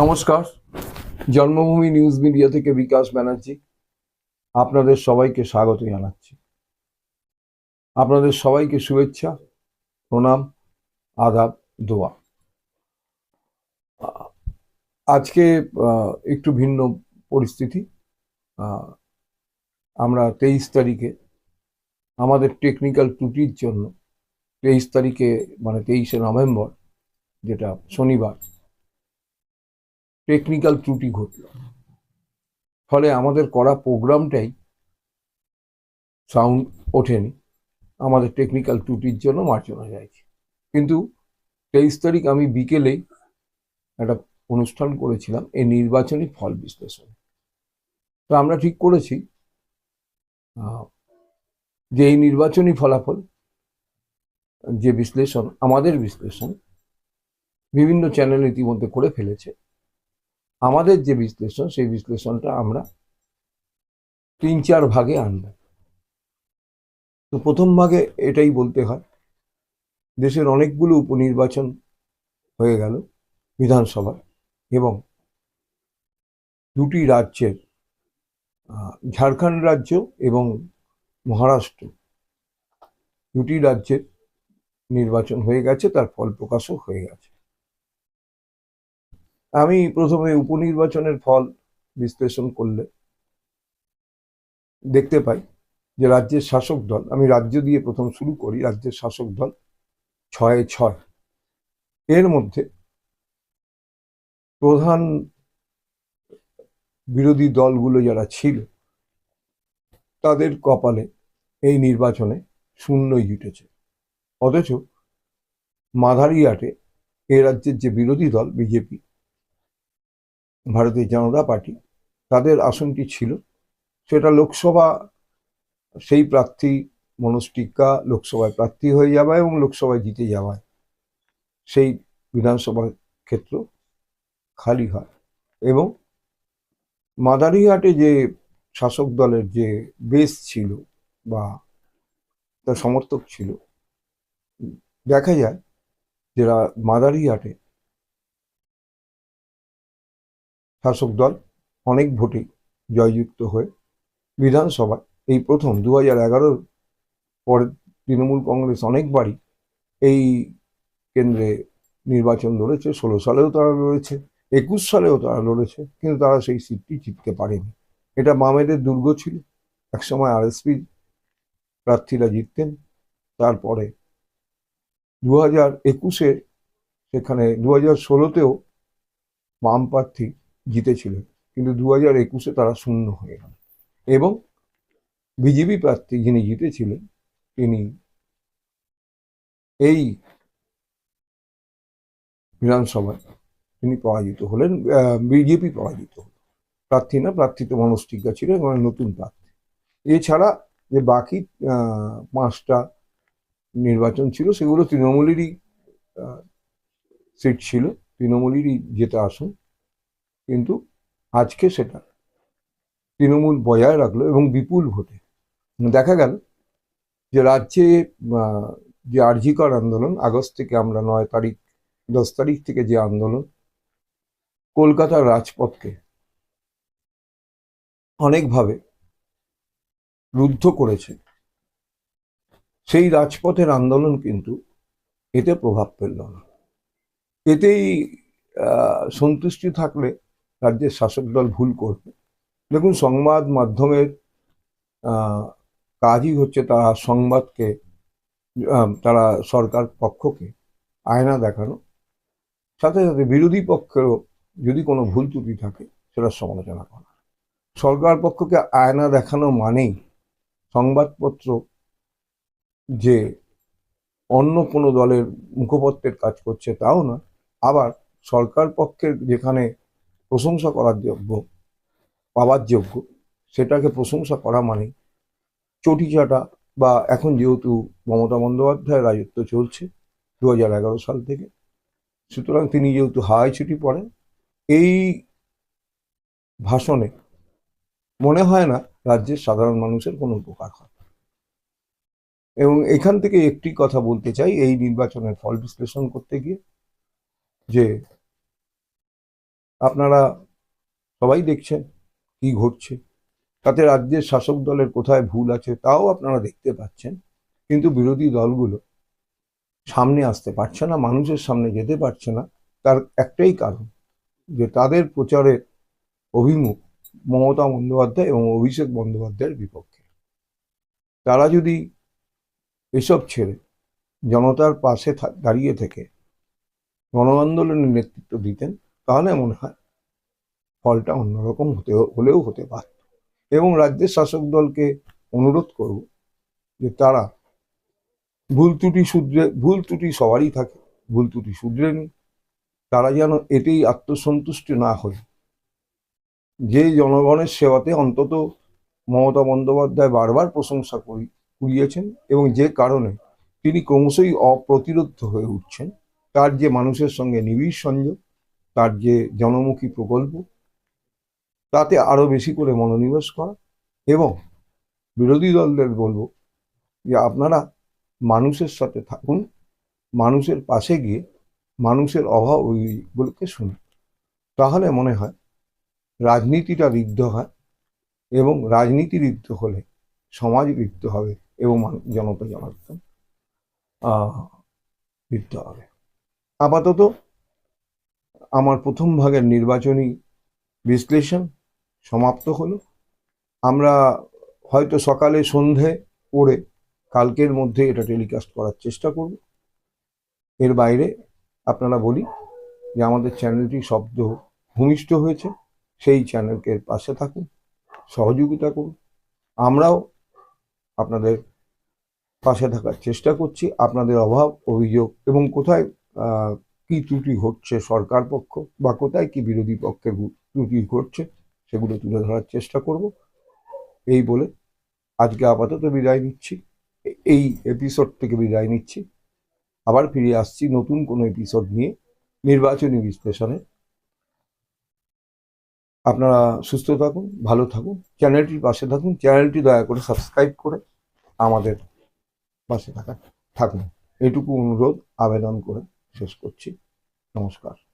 নমস্কার। জন্মভূমি news media থেকে বিকাশ ব্যানার্জি। আপনাদের সবাইকে স্বাগত জানাচ্ছি। আপনাদের সবাইকে শুভেচ্ছা, প্রণাম, আদাব, দোয়া। আজকে একটু ভিন্ন পরিস্থিতি। আমরা তেইশ তারিখে আমাদের টেকনিক্যাল ত্রুটির জন্য তেইশ তারিখে মানে তেইশে নভেম্বর, যেটা শনিবার টেকনিক্যাল ত্রুটি ঘটল। ফলে আমাদের করা প্রোগ্রামটাই সাউন্ড ওঠেনি। আমাদের টেকনিক্যাল ত্রুটির জন্য মার্জনা যাইছে কিন্তু তেইশ তারিখ আমি বিকেলেই একটা অনুষ্ঠান করেছিলাম, এই নির্বাচনী ফল বিশ্লেষণ। তো আমরা ঠিক করেছি যে এই নির্বাচনী ফলাফল, যে বিশ্লেষণ, আমাদের বিশ্লেষণ, বিভিন্ন চ্যানেল ইতিমধ্যে করে ফেলেছে। আমাদের যে বিশ্লেষণ, সেই বিশ্লেষণটা আমরা তিন চার ভাগে আনব। তো প্রথম ভাগে এটাই বলতে হয়, দেশের অনেকগুলো উপনির্বাচন হয়ে গেল বিধানসভা এবং দুটি রাজ্যের ঝাড়খণ্ড রাজ্য এবং মহারাষ্ট্র। দুটি রাজ্যের নির্বাচন হয়ে গেছে, তার ফল প্রকাশও হয়ে গেছে। আমি প্রথমে উপনির্বাচনের ফল বিশ্লেষণ করলে দেখতে পাই যে রাজ্যের শাসক দল, আমি রাজ্য দিয়ে প্রথম শুরু করি, রাজ্যের শাসক দল ছয়ে ছয়। এর মধ্যে প্রধান বিরোধী দলগুলো যারা ছিল, তাদের কপালে এই নির্বাচনে শূন্যই জুটেছে অথচ মাধারিয়াটে এ রাজ্যের যে বিরোধী দল, বিজেপি ভারতীয় জনতা পার্টি, তাদের আসনটি ছিল। সেটা লোকসভা, সেই প্রার্থী মনোজ টিক্কা লোকসভায় প্রার্থী হয়ে যাওয়া এবং লোকসভায় জিতে যাওয়ায় সেই বিধানসভা ক্ষেত্র খালি হয় এবং মাদারিহাটে যে শাসক দলের যে বেস ছিল বা তার সমর্থক ছিল, দেখা যায় যারা মাদারিহাটে শাসক দল অনেক ভোটে জয়যুক্ত হয়ে বিধানসভায় এই প্রথম দু হাজার এগারোর পরে তৃণমূল কংগ্রেস অনেকবারই এই কেন্দ্রে নির্বাচন লড়েছে। ষোলো সালেও তারা লড়েছে, একুশ সালেও তারা লড়েছে, কিন্তু তারা সেই সিটটি জিততে পারেনি। এটা বামেদের দুর্গ ছিল। একসময় আরএসপি প্রার্থীরা জিততেন, তারপরে দু হাজার একুশে সেখানে দু হাজার ষোলোতেও বাম প্রার্থী জিতেছিলেন কিন্তু দু হাজার একুশে তারা শূন্য হয়ে গেল। এবং বিজেপি প্রার্থী যিনি জিতেছিলেন, তিনি এই বিধানসভায় তিনি পরাজিত হলেন বিজেপি পরাজিত হল। প্রার্থী না, প্রার্থী তো মনোজ ছিল এবং নতুন প্রার্থী। এছাড়া যে বাকি পাঁচটা নির্বাচন ছিল, সেগুলো তৃণমূলেরই সিট ছিল। তৃণমূলেরই যেটা আসন। কিন্তু আজকে সেটা। তৃণমূল বজায় রাখল এবং বিপুল ভোটে। দেখা গেল যে রাজ্যে যে আরজিকর আন্দোলন, আগস্ট থেকে আমরা নয় তারিখ, দশ তারিখ থেকে যে আন্দোলন, কলকাতার রাজপথকে অনেকভাবে রুদ্ধ করেছে, সেই রাজপথের আন্দোলন কিন্তু এতে প্রভাব ফেলল না। এতেই সন্তুষ্টি থাকলে রাজ্যের শাসক দল ভুল করবে। দেখুন, সংবাদ মাধ্যমের কাজই হচ্ছে তারা সংবাদকে তারা সরকার পক্ষকে আয়না দেখানো। সাথে সাথে বিরোধী পক্ষেরও যদি কোনো ভুল ত্রুটি থাকে, সেটা সমালোচনা করা। সরকার পক্ষকে আয়না দেখানো মানেই সংবাদপত্র যে অন্য কোনো দলের মুখপত্রের কাজ করছে, তাও না আবার সরকার পক্ষের যেখানে প্রশংসা করার যোগ্য, পাওয়ার যোগ্য, সেটাকে প্রশংসা করা মানে চটি চাটা বা এখন যেহেতু মমতা বন্দ্যোপাধ্যায়ের রাজত্ব চলছে দু হাজার এগারো সাল থেকে, সুতরাং তিনি যেহেতু হাওয়াই ছুটি পড়েন, এই ভাষণে মনে হয় না রাজ্যের সাধারণ মানুষের কোনো উপকার হয়। এবং এখান থেকে একটি কথা বলতে চাই, এই নির্বাচনের ফল বিশ্লেষণ করতে গিয়ে, যে আপনারা সবাই দেখছেন কি ঘটছে। তাতে রাজ্যের শাসক দলের কোথায় ভুল আছে তাও আপনারা দেখতে পাচ্ছেন। কিন্তু বিরোধী দলগুলো সামনে আসতে পারছে না, মানুষের সামনে যেতে পারছে না। তার একটাই কারণ যে তাদের প্রচারের অভিমুখ মমতা বন্দ্যোপাধ্যায় এবং অভিষেক বন্দ্যোপাধ্যায়ের বিপক্ষে। তারা যদি এসব ছেড়ে জনতার পাশে দাঁড়িয়ে থেকে গণ আন্দোলনের নেতৃত্ব দিতেন তাহলে মনে হয়। ফলটা অন্যরকম হতে হলেও হতে পারত এবং রাজ্যের শাসক দলকে অনুরোধ করব যে তারা ভুল ত্রুটি শুধরে, ভুল ত্রুটি সবারই থাকে, ভুল ত্রুটি শুধরে নিন। তারা যেন এতেই আত্মসন্তুষ্টি না হয়। যে জনগণের সেবাতে অন্তত মমতা বন্দ্যোপাধ্যায় বারবার প্রশংসা করি, কুড়িয়েছেন এবং যে কারণে তিনি ক্রমশই অপ্রতিরোধ হয়ে উঠছেন, তার যে মানুষের সঙ্গে নিবিড় সংযোগ তার যে জনমুখী প্রকল্প, তাতে আরও বেশি করে মনোনিবেশ করা এবং বিরোধী দলদের বলব যে আপনারা মানুষের সাথে থাকুন, মানুষের পাশে গিয়ে মানুষের অভাব ওইগুলোকে শুনুন। তাহলে মনে হয় রাজনীতিটা ঋদ্ধ হয় এবং রাজনীতি ঋদ্ধ হলে সমাজ ঋদ্ধ হবে এবং জনতা জনার্দন ঋদ্ধ হবে। আপাতত আমার প্রথম ভাগের নির্বাচনী বিশ্লেষণ সমাপ্ত হলো। আমরা হয়তো সকালে সন্ধে করে কালকের মধ্যে এটা টেলিকাস্ট করার চেষ্টা করব। এর বাইরে আপনারা বলি যে আমাদের চ্যানেলটি শব্দ ভূমিষ্ঠ হয়েছে, সেই চ্যানেলকে পাশে থাকুন, সহযোগিতা করুন। আমরাও আপনাদের পাশে থাকার চেষ্টা করছি, আপনাদের অভাব, অভিযোগ এবং কোথায় কি ত্রুটি ঘটছে সরকার পক্ষ বা কোথায় কি বিরোধী পক্ষের ত্রুটি ঘটছে সেগুলো তুলে ধরার চেষ্টা করব। এই বলে আজকে আপাতত বিদায় নিচ্ছি। এই এপিসোড থেকে বিদায় নিচ্ছি। আবার ফিরে আসছি নতুন কোনো এপিসোড নিয়ে নির্বাচনী বিশ্লেষণে। আপনারা সুস্থ থাকুন, ভালো থাকুন, চ্যানেলটির পাশে থাকুন, চ্যানেলটি দয়া করে সাবস্ক্রাইব করে আমাদের পাশে থাকা থাকুন। এটুকু অনুরোধ, আবেদন করে। শেষ করছি। নমস্কার।